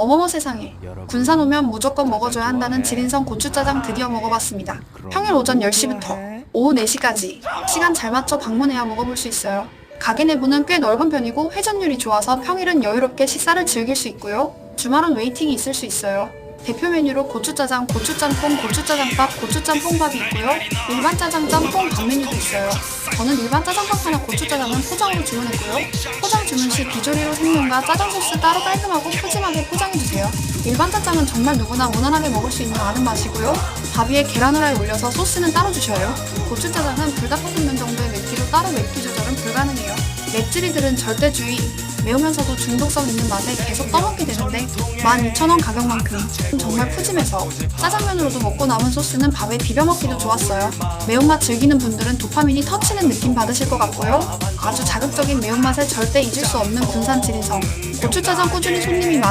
어머머 세상에 군산 오면 무조건 먹어줘야 한다는 지린성 고추짜장 드디어 먹어봤습니다. 평일 오전 10시부터 오후 4시까지 시간 잘 맞춰 방문해야 먹어볼 수 있어요. 가게 내부는 꽤 넓은 편이고 회전율이 좋아서 평일은 여유롭게 식사를 즐길 수 있고요. 주말은 웨이팅이 있을 수 있어요. 대표 메뉴로 고추짜장, 고추짬뽕, 고추짜장밥, 고추짬뽕밥이 있고요. 일반 짜장, 짬뽕, 밥 메뉴도 있어요. 저는 일반 짜장밥 하나 고추짜장은 포장으로 주문했고요. 포장 주문 시 비조리로 생면과 짜장 소스 따로 깔끔하고 푸짐하게 포장해주세요. 일반 짜장은 정말 누구나 무난하게 먹을 수 있는 아는 맛이고요. 밥 위에 계란 후라이 올려서 소스는 따로 주셔요. 고추짜장은 불닭볶음 면 정도의 맵기로 따로 맵기 조절은 불가능해요. 맵찔이들은 절대 주의! 매우면서도 중독성 있는 맛에 계속 떠먹게 되는데 12,000원 가격만큼 정말 푸짐해서 짜장면으로도 먹고 남은 소스는 밥에 비벼 먹기도 좋았어요. 매운맛 즐기는 분들은 도파민이 터치는 느낌 받으실 것 같고요. 아주 자극적인 매운맛에 절대 잊을 수 없는 군산 지리성 고추짜장 꾸준히 손님이 많